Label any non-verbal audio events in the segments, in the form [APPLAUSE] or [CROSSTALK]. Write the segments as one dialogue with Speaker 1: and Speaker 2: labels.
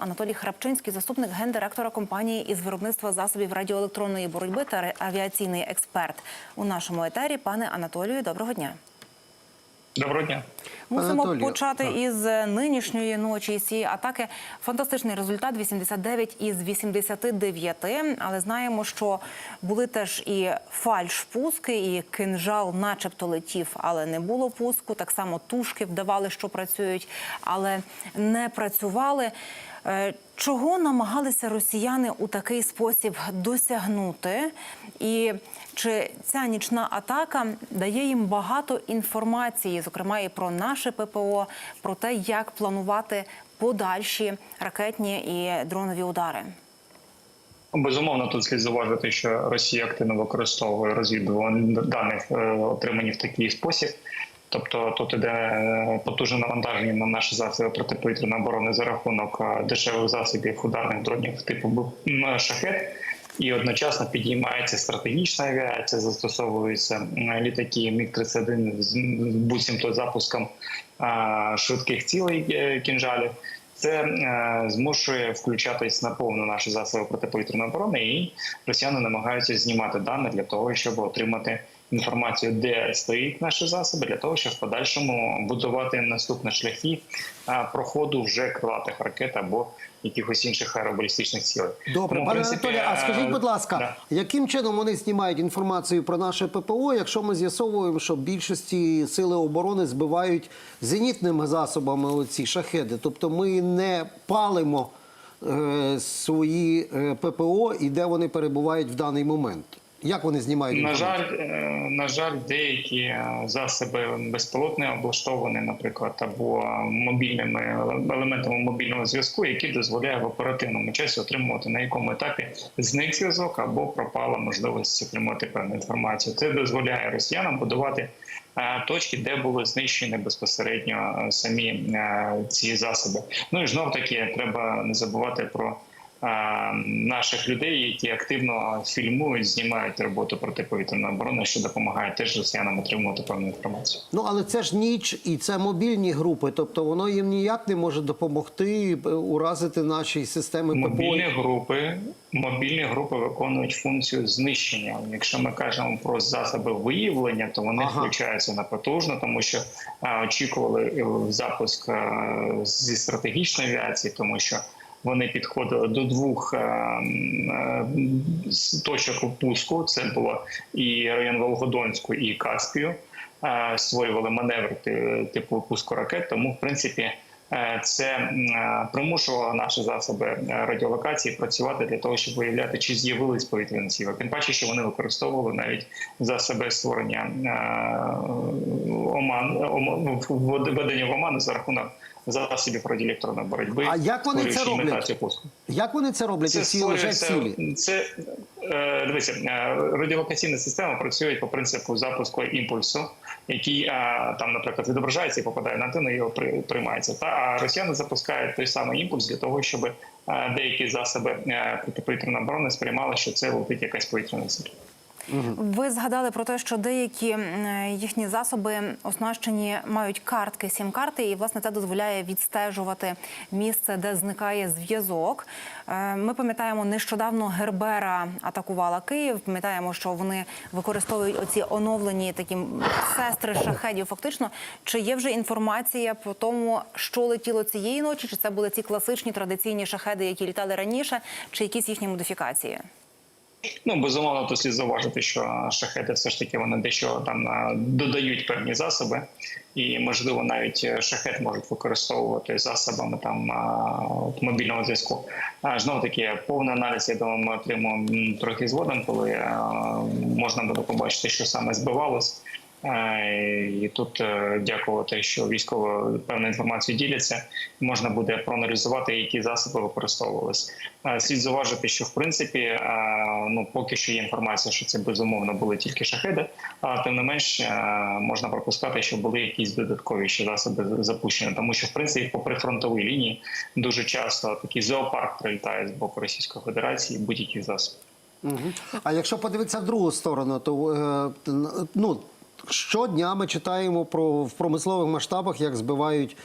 Speaker 1: Анатолій Храпчинський, заступник гендиректора компанії із виробництва засобів радіоелектронної боротьби та авіаційний експерт у нашому етері. Пане Анатолію, доброго дня.
Speaker 2: Доброго дня.
Speaker 1: Мусимо
Speaker 3: Анатолію,
Speaker 1: почати
Speaker 3: так.
Speaker 1: із нинішньої ночі з цієї атаки. Фантастичний результат 89 із 89, але знаємо, що були теж і фальш-пуски, і кинжал, начебто летів, але не було пуску. Так само тушки вдавали, що працюють, але не працювали. Е, Чого намагалися росіяни у такий спосіб досягнути? І чи ця нічна атака дає їм багато інформації, зокрема і про наше ППО, про те, як планувати подальші ракетні і дронові удари?
Speaker 2: Безумовно, тут слід зауважити, що Росія активно використовує розвідувальні дані, е, отримані в такий спосіб. Тобто тут іде е, потужне навантаження на наші засоби протиповітряної оборони за рахунок е, дешевих засобів ударних дронів типу шахет. І одночасно підіймається стратегічна авіація, застосовуються літаки Міг-31 з м, буцімто запуском швидких цілей е, кінжалів. Це е, змушує включатись на повну наші засоби протиповітряної оборони, і росіяни намагаються знімати дані для того, щоб отримати інформацію, де стоїть наші засоби, для того, щоб в подальшому будувати наступні шляхи е, проходу вже крилатих ракет або якихось інших аеробалістичних цілей.
Speaker 3: Добре,
Speaker 2: Тому,
Speaker 3: пане
Speaker 2: принципі,
Speaker 3: Анатолію, а скажіть,
Speaker 2: е,
Speaker 3: будь ласка,
Speaker 2: да.
Speaker 3: яким чином вони знімають інформацію про наше ППО, якщо ми з'ясовуємо, що більшості сили оборони збивають зенітними засобами оці шахеди? Тобто ми не палимо е, свої е, ППО і де вони перебувають в даний момент? Як вони знімають
Speaker 2: На жаль, е, на жаль, деякі е, засоби безпілотні облаштовані, наприклад, або мобільними елементами мобільного зв'язку, які дозволяє в оперативному часі отримувати на якому етапі зник зв'язок або пропала можливість отримати певну інформацію. Це дозволяє росіянам будувати е, точки, де були знищені безпосередньо самі ці засоби. Ну і знов таки треба не забувати про наших людей, які активно фільмують, знімають роботу протиповітряної оборони, що допомагає теж росіянам отримувати певну інформацію.
Speaker 3: Ну але це ж ніч і це мобільні групи, тобто воно їм ніяк не може допомогти е, уразити наші системи ППО.
Speaker 2: Групи, мобільні групи виконують функцію знищення. Якщо ми кажемо про засоби виявлення, то вони
Speaker 3: Ага.
Speaker 2: включаються на потужно, тому що очікували е, запуск а, зі стратегічної авіації, тому що. Вони підходили до двох е, е, точок пуску. Це було і район Волгодонську, і Каспію. Е, Створювали маневри ти- типу пуску ракет. Тому, в принципі, це примушувало наші засоби радіолокації працювати для того, щоб виявляти, чи з'явились повітряні ціли. Тим паче, що вони використовували навіть засоби створення оман ом- введення в оману за рахунок засобів радіоелектронної боротьби.
Speaker 3: А як вони це роблять? Як вони це роблять? Лежать
Speaker 2: створюється-
Speaker 3: цілі?
Speaker 2: Це е, дивіться, е, радіолокаційна система працює по принципу запуску імпульсу, який е, там, наприклад, відображається і попадає на антенну, і його при- приймається. Та а росіяни запускають той самий імпульс для того, щоб е, деякі засоби протиповітряної оборони сприймали, що це летить якась повітряна
Speaker 1: Ви згадали про те, що деякі їхні засоби оснащені мають картки, сім-карти, і власне це дозволяє відстежувати місце, де зникає зв'язок. Е, Ми пам'ятаємо, нещодавно Гербера атакувала Київ. Пам'ятаємо, що вони використовують оці оновлені такі сестри шахедів. Фактично, чи є вже інформація про тому, що летіло цієї ночі? Чи це були ці класичні традиційні шахеди, які літали раніше, чи якісь їхні модифікації?
Speaker 2: Ну безумовно, то слід зауважити, що шахети все ж таки вони дещо там е, додають певні засоби, і можливо навіть е, шахет можуть використовувати засобами там е, мобільного зв'язку. А знов таки повний аналіз, я думаю, ми отримуємо трохи згодом, коли можна буде побачити, що саме збивалось. І тут е, дякувати, що військово певну інформацію діляться, можна буде проаналізувати, які засоби використовувалися. Слід зауважити, що в принципі ну поки що є інформація, що це безумовно були тільки шахеди. А тим не менш можна пропускати, що були якісь додаткові ще засоби запущені, тому що в принципі по прифронтовій лінії дуже часто такий зоопарк прилітає з боку Російської Федерації будь-які засоби.
Speaker 3: А якщо подивитися в другу сторону, то е, ну, щодня ми читаємо про в промислових масштабах, як збивають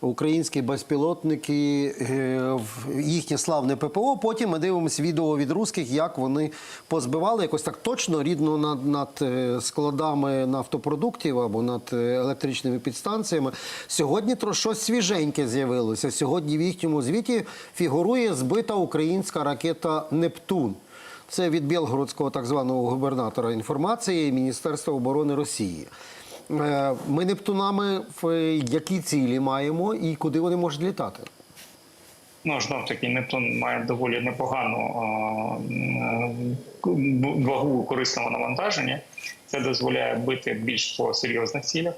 Speaker 3: українські безпілотники, е, їхнє славне ППО. Потім ми дивимося відео від русських, як вони позбивали якось так точно рідно над, над е, складами нафтопродуктів або над е, електричними підстанціями. Сьогодні щось свіженьке з'явилося. Сьогодні в їхньому звіті фігурує збита українська ракета Нептун. Це від білгородського так званого губернатора інформації Міністерства оборони Росії. Е, Ми нептунами в які цілі маємо і куди вони можуть літати?
Speaker 2: Ну, знов таки, Нептун має доволі непогану е, вагу у корисному навантаженні. Це дозволяє бити більш по серйозних цілях.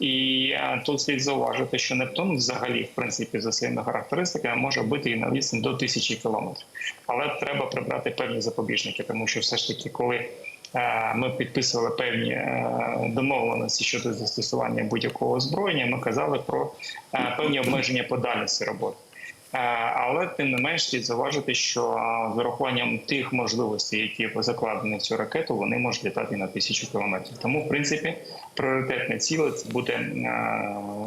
Speaker 2: І е, тут слід зауважити, що Нептун взагалі, в принципі, за своїми характеристиками може бити і на відстань до тисячі кілометрів. Але треба прибрати певні запобіжники, тому що все ж таки, коли е, ми підписували певні е, домовленості щодо застосування будь-якого озброєння, ми казали про певні обмеження по дальності роботи. Е, Але тим не менш слід зауважити, що е, з урахуванням тих можливостей, які закладені в цю ракету, вони можуть літати на тисячу кілометрів. Тому, в принципі, пріоритетне ціле це буде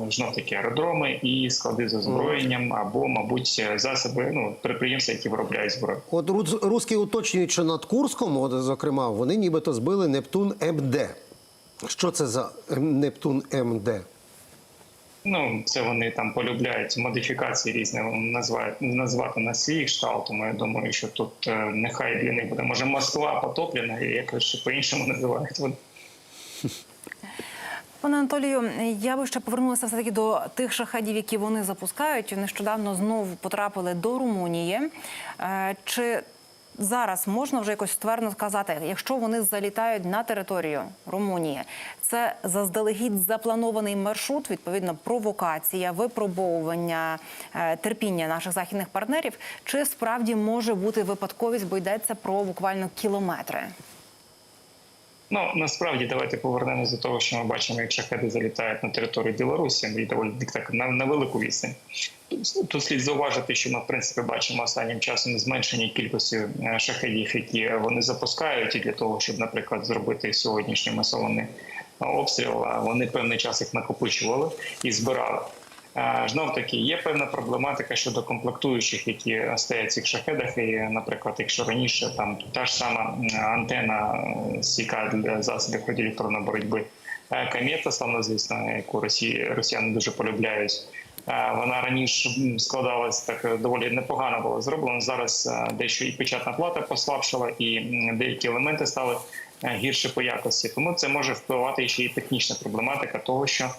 Speaker 2: знов таки аеродроми і склади з озброєнням або, мабуть, засоби ну підприємства, які виробляють зброю.
Speaker 3: От рус- русські уточнюють, що над Курском, от, зокрема, вони нібито збили Нептун МД. Що це за Нептун МД?
Speaker 2: Ну, це вони там полюбляють модифікації різні називають назвати на свій кшталт. Тому я думаю, що тут е, нехай для них буде. Може, Москва потоплена, і якось ще по-іншому [LAUGHS] називають. вони.
Speaker 1: Пане Анатолію, я би ще повернулася все таки до тих шахедів, які вони запускають. Нещодавно знову потрапили до Румунії. Е, Чи зараз можна вже якось ствердно сказати, якщо вони залітають на територію Румунії, це заздалегідь запланований маршрут, відповідно, провокація, випробовування е, терпіння наших західних партнерів, чи справді може бути випадковість, бо йдеться про буквально кілометри?
Speaker 2: Ну насправді давайте повернемось до того, що ми бачимо, як шахеди залітають на територію Білорусі і доволі так на, на велику відстань. Тут, тут слід зауважити, що ми в принципі бачимо останнім часом зменшення кількості е, шахедів, які вони запускають, і для того, щоб, наприклад, зробити сьогоднішній масований обстріл, вони певний час їх накопичували і збирали. Знов таки є певна проблематика щодо комплектуючих, які стоять в цих шахедах. І, наприклад, якщо раніше там та ж сама антена е, стійка для засобів радіоелектронної боротьби е, комета, славнозвісна, яку Росії росіяни дуже полюбляють. Е, Вона раніше складалась так е, доволі непогано було зроблено. Зараз е, дещо і печатна плата послабшала, і деякі елементи стали е, гірше по якості. Тому це може впливати ще і технічна проблематика того, що е,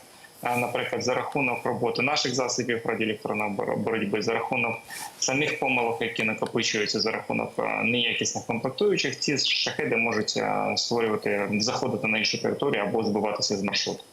Speaker 2: наприклад, за рахунок роботи наших засобів радіоелектронної боро- боротьби, за рахунок самих помилок, які накопичуються за рахунок е, неякісних комплектуючих, ці шахеди можуть е, створювати заходити на іншу територію або збиватися з маршруту.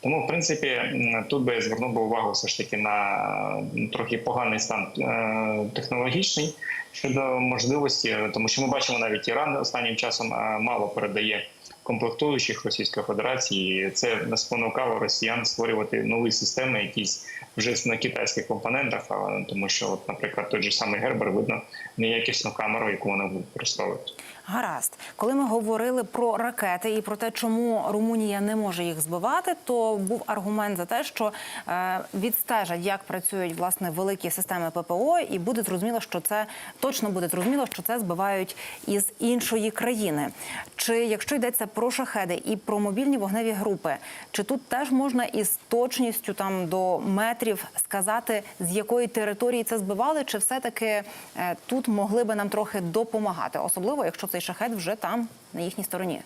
Speaker 2: Тому, в принципі, тут би я звернув би увагу все ж таки на трохи поганий стан е, технологічний щодо можливості, тому що ми бачимо навіть Іран останнім часом мало передає комплектуючих Російської Федерації. Це спонукало росіян створювати нові системи, якісь вже на китайських компонентах, а, тому що, от, наприклад, той же самий Гербер видно неякісну камеру, яку вони використовують.
Speaker 1: Гаразд, коли ми говорили про ракети і про те, чому Румунія не може їх збивати, то був аргумент за те, що е, відстежать, як працюють власне великі системи ППО, і буде зрозуміло, що це точно буде зрозуміло, що це збивають із іншої країни. Чи якщо йдеться про шахеди і про мобільні вогневі групи, чи тут теж можна із точністю там до метрів сказати, з якої території це збивали, чи все таки е, тут могли би нам трохи допомагати, особливо якщо цей шахет вже там на їхній стороні?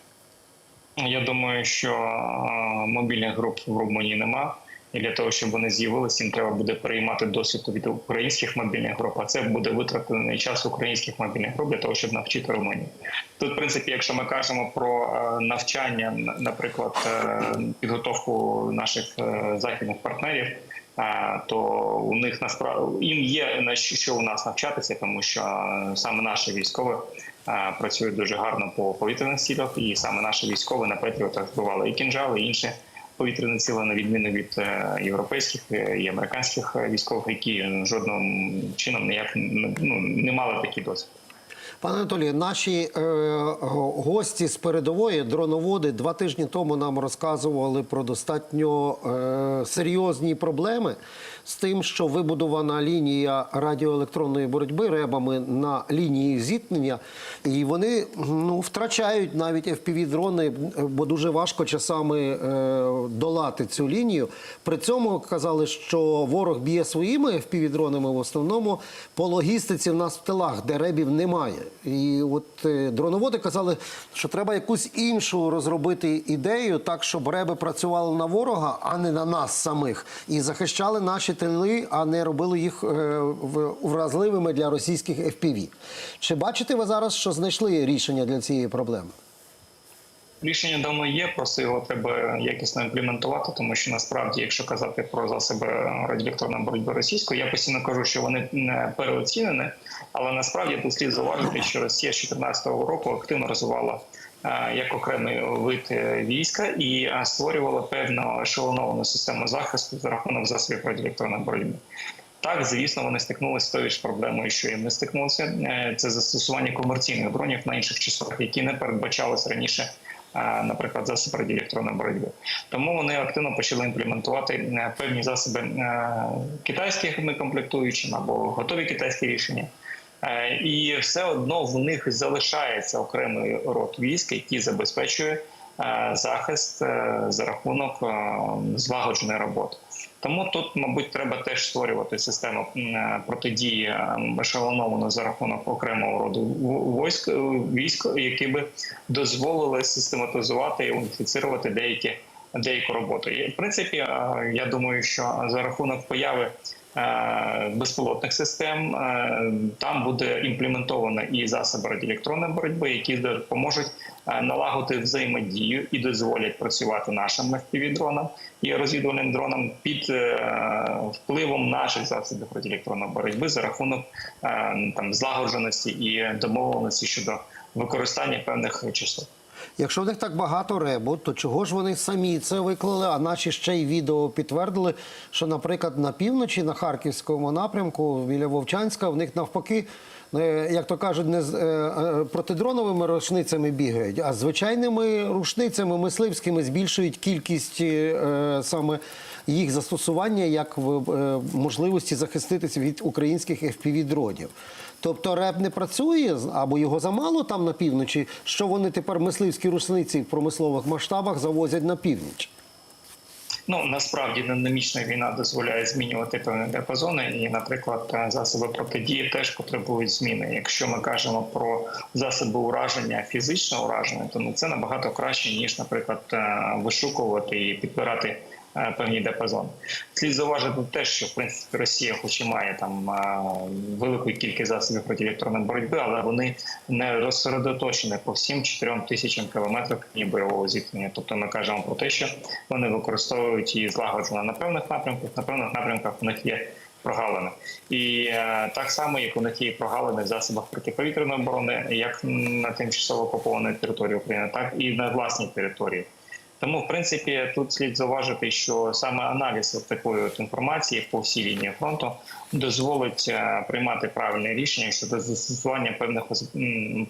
Speaker 2: Я думаю, що е, мобільних груп в Румунії нема. І для того, щоб вони з'явилися, їм треба буде переймати досвід від українських мобільних груп. А це буде витратений час українських мобільних груп для того, щоб навчити Румунію. Тут, в принципі, якщо ми кажемо про е, навчання, наприклад, підготовку наших західних партнерів. То у них насправді їм є на що у нас навчатися, тому що саме наші військові працюють дуже гарно по повітряних цілях, і саме наші військові на Петріотах збивали і кінжали, і інші повітряні сили, на відміну від е, європейських е, і американських е, військових, які жодним чином ніяк ну, не мали такий досвід.
Speaker 3: Пане Анатолію, наші е, гості з передової дроноводи два тижні тому нам розказували про достатньо е, серйозні проблеми з тим, що вибудована лінія радіоелектронної боротьби ребами на лінії зіткнення, і вони ну, втрачають навіть FPV-дрони, бо дуже важко часами е, долати цю лінію. При цьому казали, що ворог б'є своїми FPV-дронами в основному по логістиці в нас в тилах, де ребів немає. І от е, дроноводи казали, що треба якусь іншу розробити ідею, так щоб реби працювали на ворога, а не на нас самих, і захищали наші тили, а не робили їх е, вразливими для російських FPV. Чи бачите ви зараз, що знайшли рішення для цієї проблеми?
Speaker 2: Рішення давно є, просто його треба якісно імплементувати, тому що насправді, якщо казати про засоби радіоелектронної боротьби російської, я постійно кажу, що вони не переоцінені, але насправді тут слід зауважити, що Росія з 2014 року активно розвивала е, як окремий вид війська і е, створювала певну ешелоновану систему захисту за рахунок засобів радіоелектронної боротьби. Так, звісно, вони стикнулися з тою ж проблемою, що і ми стикнулися. Е, Це застосування комерційних дронів на інших частотах, які не передбачалися раніше, наприклад, засоби радіоелектронної боротьби. Тому вони активно почали імплементувати е, певні засоби китайських китайськими комплектуючими або готові китайські рішення. Е, І все одно в них залишається окремий род військ, який забезпечує е, захист е, за рахунок е, злагодженої роботи. Тому тут, мабуть, треба теж створювати систему е, протидії е, ешелоновану за рахунок окремого роду військ, е, військ, які би дозволили систематизувати і уніфіцирувати деякі деяку роботу. І в принципі, е, я думаю, що за рахунок появи е, безпілотних систем е, там буде імплементовано і засоби радіоелектронної боротьби, які допоможуть е, налагодити взаємодію і дозволять працювати нашим FPV-дронам і розвідувальним дронам під е, впливом наших засобів радіоелектронної боротьби за рахунок е, там злагодженості і домовленості щодо використання певних частот.
Speaker 3: Якщо в них так багато ребу, то чого ж вони самі це виклали? А наші ще й відео підтвердили, що, наприклад, на півночі, на харківському напрямку, біля Вовчанська, в них навпаки, е, як то кажуть, не з е, е, протидроновими рушницями бігають, а звичайними рушницями мисливськими збільшують кількість саме їх застосування як в можливості захиститися від українських FPV-дронів. Тобто РЕП не працює або його замало там на півночі, що вони тепер мисливські рушниці в промислових масштабах завозять на північ.
Speaker 2: Ну насправді динамічна війна дозволяє змінювати певні діапазони, і, наприклад, е, засоби протидії теж потребують зміни. Якщо ми кажемо про засоби ураження, фізичного ураження, то це набагато краще ніж, наприклад, е, вишукувати і підбирати певні діапазони. Слід зауважити те, що в принципі Росія, хоч і має там е, велику кількість засобів радіоелектронної боротьби, але вони не розсередоточені по всім 4 тисячам кілометрів лінії бойового зіткнення. Тобто ми кажемо про те, що вони використовують її злагоджено на певних напрямках, на певних напрямках у них є. Прогалини, і е, так само, як у них є прогалини в засобах протиповітряної оборони, як на тимчасово окупованій території України, так і на власній території. Тому, в принципі, тут слід зауважити, що саме аналіз такої от інформації по всій лінії фронту дозволить е, приймати правильне рішення щодо застосування певних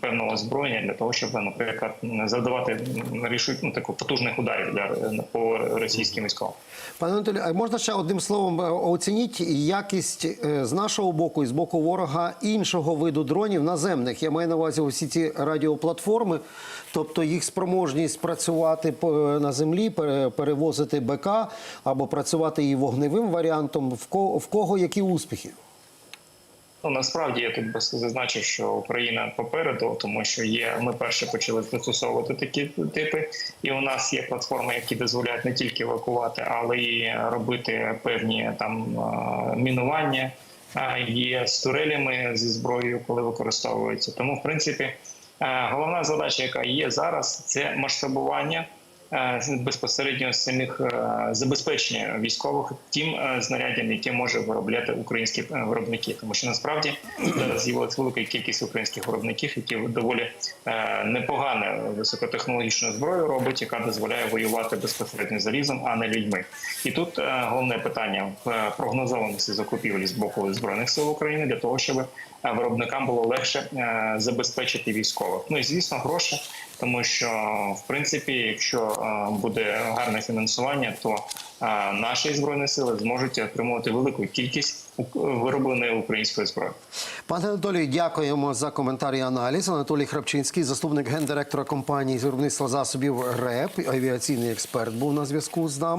Speaker 2: певного озброєння для того, щоб, наприклад, завдавати рішуть ну, таку потужних ударів для по російським військовим.
Speaker 3: Пане Анатолію, а можна ще одним словом е, оцініть якість е, з нашого боку і з боку ворога іншого виду дронів наземних. Я маю на увазі усі ці радіоплатформи, тобто їх спроможність працювати по- на землі, пере- перевозити БК або працювати і вогневим варіантом. В кого, які успіхи?
Speaker 2: Ну насправді я тут би зазначив, що Україна попереду, тому що є. Ми перше почали застосовувати такі типи, і у нас є платформи, які дозволяють не тільки евакувати, але й робити певні там мінування. Є з турелями зі зброєю, коли використовуються. Тому, в принципі, е, головна задача, яка є зараз, це масштабування безпосередньо самих е, забезпечення військових тим е, знаряддям, які може виробляти українські е, виробники, тому що насправді з'явилася велика кількість українських виробників, які доволі е, непогане високотехнологічну зброю робить, яка дозволяє воювати безпосередньо залізом, а не людьми. І тут е, головне питання в е, прогнозованості закупівлі з боку збройних сил України для того, щоб е, виробникам було легше е, забезпечити військових. Ну і звісно, гроші, тому що в принципі, якщо е, буде гарне фінансування, то е, наші збройні сили зможуть отримувати велику кількість виробленої української зброї.
Speaker 3: Пане Анатолію, дякуємо за коментар і аналіз. Анатолій Храпчинський, заступник гендиректора компанії з виробництва засобів РЕП, авіаційний експерт, був на зв'язку з нами.